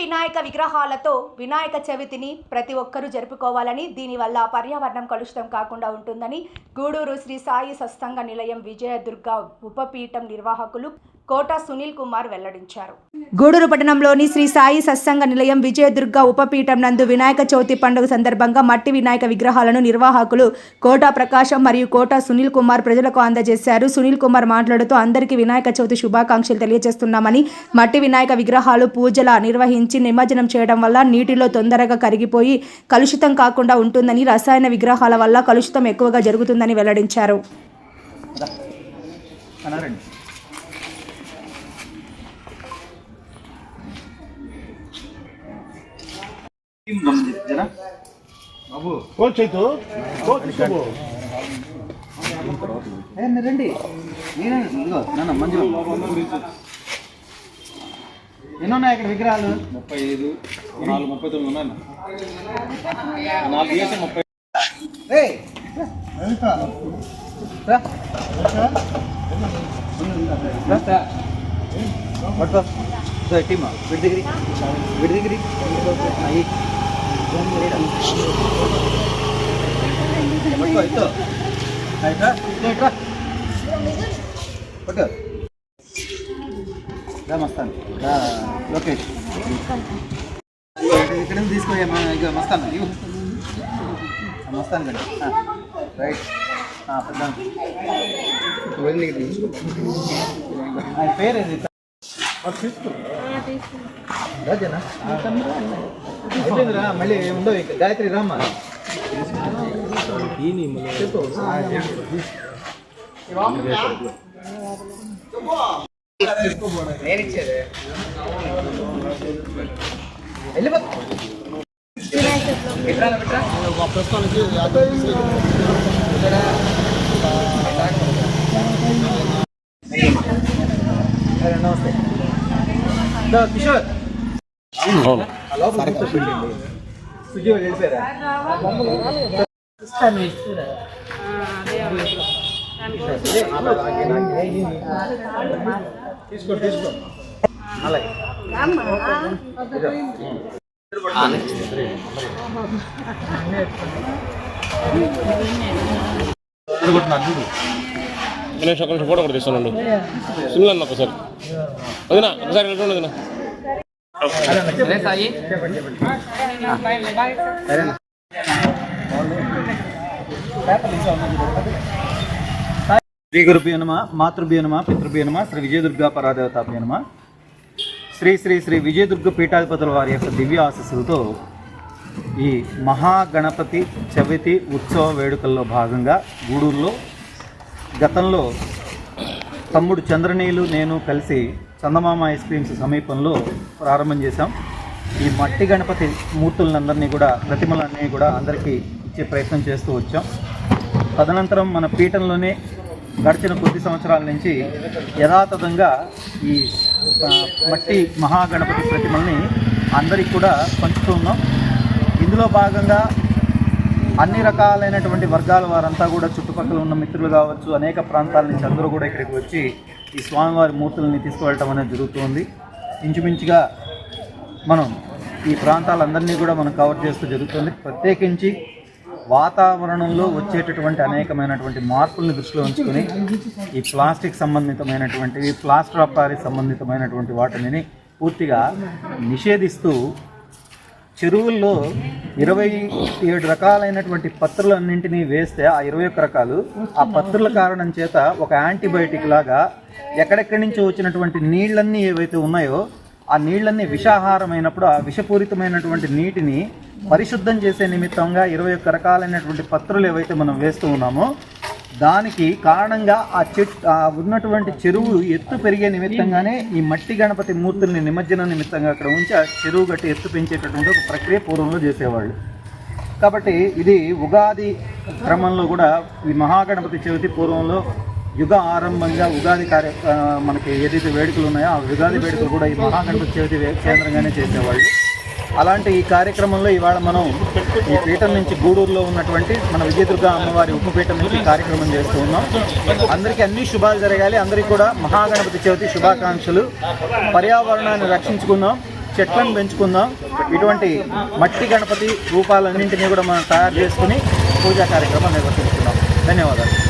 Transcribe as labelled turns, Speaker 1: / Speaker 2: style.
Speaker 1: వినాయక విగ్రహాలతో వినాయక చవితిని ప్రతి ఒక్కరూ జరుపుకోవాలని దీనివల్ల పర్యావరణం కలుషితం కాకుండా ఉంటుందని గూడూరు శ్రీ సాయి సత్సంగ నిలయం విజయదుర్గ ఉపపీఠం నిర్వాహకులు కోట సునీల్ కుమార్ వెల్లడించారు. గూడూరు పట్టణంలోని శ్రీ సాయి సత్సంగ నిలయం విజయదుర్గ ఉపపీఠం నందు వినాయక చవితి పండుగ సందర్భంగా మట్టి వినాయక విగ్రహాలను నిర్వాహకులు కోట ప్రకాశం మరియు కోట సునీల్ కుమార్ ప్రజలకు అందజేశారు. సునీల్ కుమార్ మాట్లాడుతూ అందరికీ వినాయక చవితి శుభాకాంక్షలు తెలియజేస్తున్నామని మట్టి వినాయక విగ్రహాలు పూజల నిర్వహించి నిమజ్జనం చేయడం వల్ల నీటిలో తొందరగా కరిగిపోయి కలుషితం కాకుండా ఉంటుందని రసాయన విగ్రహాల వల్ల కలుషితం ఎక్కువగా జరుగుతుందని వెల్లడించారు.
Speaker 2: కోల్ చైతు
Speaker 3: రండి. నేనే మంజు ఎన్ని ఉన్నాయి ఇక్కడ విగ్రహాలు?
Speaker 2: ముప్పై ఐదు నాలుగు ముప్పై తొమ్మిది ఉన్నాయి నాలుగు చేసి ముప్పై
Speaker 3: టీమా వీడి దగ్గరికి. వీడి దగ్గరికి. మస్తాన్ లోకేష్ ఇక్కడ నుంచి తీసుకో ఇక మస్తాన్ ఇవ్వు మస్తాన్ కండి రైట్ పెద్ద ఆయన అయిపోయిందిరా మళ్ళీ ఉండవు ఇక గాయత్రి రామ్మా చెప్పు వెళ్ళిపో
Speaker 2: ప్రస్తుతానికి
Speaker 3: నమస్తే కిషోర్. తీసుకో తీసుకో అలాగే
Speaker 4: గణేష్ ఒక నిమిషం ఫోటో కూడా తీస్తాను సిమ్లా ఒకసారి. వదినా ఒకసారి వదినా.
Speaker 3: సరేనా శ్రీ గురుభ్యో నమ మాతృభ్యో నమ పితృభ్యో నమ శ్రీ విజయదుర్గా పరాదేవతాభ్యో నమ. శ్రీ శ్రీ శ్రీ విజయదుర్గ పీఠాధిపతుల వారి యొక్క దివ్య ఆశస్సులతో ఈ మహాగణపతి చవితి ఉత్సవ వేడుకల్లో భాగంగా గూడూరులో గతంలో తమ్ముడు చంద్రనీలు నేను కలిసి చందమామ ఐస్ క్రీమ్స్ సమీపంలో ప్రారంభం చేశాం. ఈ మట్టి గణపతి మూర్తులందరినీ కూడా ప్రతిమలన్నీ కూడా అందరికీ ఇచ్చే ప్రయత్నం చేస్తూ వచ్చాం. తదనంతరం మన పీఠంలోనే గడిచిన కొద్ది సంవత్సరాల నుంచి యథాతథంగా ఈ మట్టి మహాగణపతి ప్రతిమల్ని అందరికి కూడా పంచుతూ ఉన్నాం. ఇందులో భాగంగా అన్ని రకాలైనటువంటి వర్గాల వారంతా కూడా చుట్టుపక్కల ఉన్న మిత్రులు కావచ్చు అనేక ప్రాంతాల నుంచి అందరూ కూడా ఇక్కడికి వచ్చి ఈ స్వామివారి మూర్తుల్ని తీసుకువెళ్ళటం అనేది జరుగుతుంది. ఇంచుమించుగా మనం ఈ ప్రాంతాలందరినీ కూడా మనం కవర్ చేస్తూ జరుగుతుంది. ప్రత్యేకించి వాతావరణంలో వచ్చేటటువంటి అనేకమైనటువంటి మార్పుల్ని దృష్టిలో ఉంచుకొని ఈ ప్లాస్టిక్ సంబంధితమైనటువంటివి ప్లాస్టర్ ఆఫ్ ప్యారిస్ సంబంధితమైనటువంటి వాటిని పూర్తిగా నిషేధిస్తూ చెరువుల్లో ఇరవై ఏడు రకాలైనటువంటి పత్రులన్నింటినీ వేస్తే ఆ ఇరవై ఒక్క రకాలు ఆ పత్రుల కారణం చేత ఒక యాంటీబయాటిక్ లాగా ఎక్కడెక్కడి నుంచి వచ్చినటువంటి నీళ్ళన్నీ ఏవైతే ఉన్నాయో ఆ నీళ్ళన్నీ విషాహారమైనప్పుడు ఆ విషపూరితమైనటువంటి నీటిని పరిశుద్ధం చేసే నిమిత్తంగా ఇరవై ఒక్క రకాలైనటువంటి పత్రులు ఏవైతే మనం వేస్తూ ఉన్నామో దానికి కారణంగా ఆ చెట్టు ఆ ఉన్నటువంటి చెరువు ఎత్తు పెరిగే నిమిత్తంగానే ఈ మట్టి గణపతి మూర్తుల్ని నిమజ్జనం నిమిత్తంగా అక్కడ ఉంచి ఆ చెరువు గట్టి ఎత్తు పెంచేటటువంటి ఒక ప్రక్రియ పూర్వంలో చేసేవాళ్ళు. కాబట్టి ఇది ఉగాది క్రమంలో కూడా ఈ మహాగణపతి చవితి పూర్వంలో యుగ ఆరంభంగా ఉగాది కార్య మనకి ఏదైతే వేడుకలు ఉన్నాయో ఆ ఉగాది వేడుకలు కూడా ఈ మహాగణపతి చవితి కేంద్రంగానే చేసేవాళ్ళు. అలాంటి ఈ కార్యక్రమంలో ఇవాళ మనం ఈ పీఠం నుంచి గూడూరులో ఉన్నటువంటి మన విజయదుర్గ అమ్మవారి ఉపపీఠం నుంచి కార్యక్రమం చేస్తూ ఉన్నాం. అందరికీ అన్ని శుభాలు జరగాలి. అందరికీ కూడా మహాగణపతి చవితి శుభాకాంక్షలు. పర్యావరణాన్ని రక్షించుకుందాం చెట్లను పెంచుకుందాం. ఇటువంటి మట్టి గణపతి రూపాలన్నింటినీ కూడా మనం తయారు చేసుకుని పూజా కార్యక్రమం నిర్వర్తించుకుందాం. ధన్యవాదాలు.